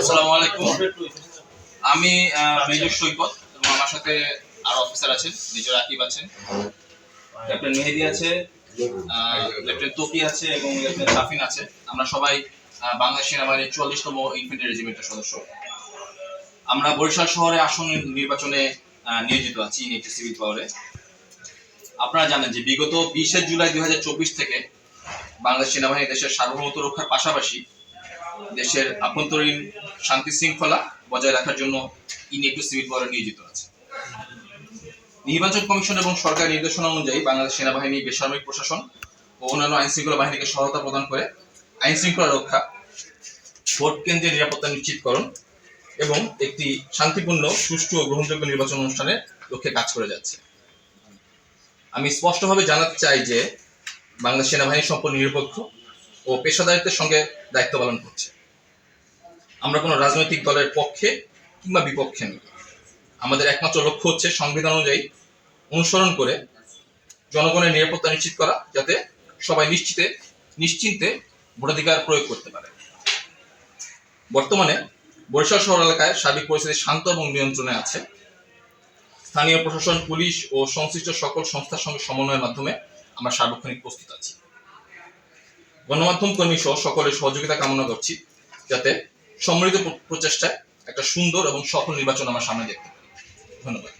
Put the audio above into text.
আসসালামু আলাইকুম। আমি মেজর সৈকত এবং আমার সাথে আরও অফিসার আছেন, মেজর আকিব আছেন। লেফটেন্যান্ট মেহেদি আছে লেফটেন্যান্ট তোকি আছে এবং লেফটেন্যান্ট সাফিন আছে। আমরা সবাই বাংলাদেশ সেনাবাহিনীর চুয়াল্লিশতম ইনফেন্ট্রি রেজিমেন্টের সদস্য। আমরা বরিশাল শহরে আসন নির্বাচনে নিয়োজিত আছি নেটি সিভিল পাওয়ারে আপনারা জানেন যে বিগত বিশে জুলাই দুই হাজার চব্বিশ থেকে বাংলাদেশ সেনাবাহিনী দেশের সার্বভৌমত্ব রক্ষার পাশাপাশি দেশের আভ্যন্তরীণ শান্তি শৃঙ্খলা বজায় রাখার জন্য ইনেটু সিভিল পাওয়ারে নিয়োজিত আছে নির্বাচন কমিশন এবং সরকারি নির্দেশনা অনুযায়ী বাংলাদেশ সেনাবাহিনী, বেসামরিক প্রশাসন ও অন্যান্য আইন শৃঙ্খলা বাহিনীকে সহায়তা প্রদান করে আইন শৃঙ্খলা রক্ষা, ভোট কেন্দ্রের নিরাপত্তা নিশ্চিতকরণ এবং একটি শান্তিপূর্ণ, সুষ্ঠু ও গ্রহণযোগ্য নির্বাচন অনুষ্ঠানের লক্ষ্যে কাজ করে যাচ্ছে। আমি স্পষ্টভাবে জানাতে চাই যে বাংলাদেশ সেনাবাহিনী সম্পূর্ণ নিরপেক্ষ। ও পেশাদারিত্বের সঙ্গে দায়িত্ব পালন করছে। আমরা কোনো রাজনৈতিক দলের পক্ষে কিংবা বিপক্ষে নই। আমাদের একমাত্র লক্ষ্য হচ্ছে সংবিধান অনুযায়ী অনুসরণ করে জনগণের নিরাপত্তা নিশ্চিত করা, যাতে সবাই নিশ্চিতে, নিশ্চিন্তে ভোটাধিকার প্রয়োগ করতে পারে। বর্তমানে বরিশাল শহর এলাকায় সার্বিক পরিস্থিতি শান্ত এবং নিয়ন্ত্রণে আছে। স্থানীয় প্রশাসন, পুলিশ ও সংশ্লিষ্ট সকল সংস্থার সঙ্গে সমন্বয়ের মাধ্যমে আমরা সার্বক্ষণিক প্রস্তুত আছি। গণমাধ্যম কর্মী সহ সকলের সহযোগিতা কামনা করছি, যাতে সম্মিলিত প্রচেষ্টায় একটা সুন্দর এবং সফল নির্বাচন আমার সামনে দেখতে পারি। ধন্যবাদ।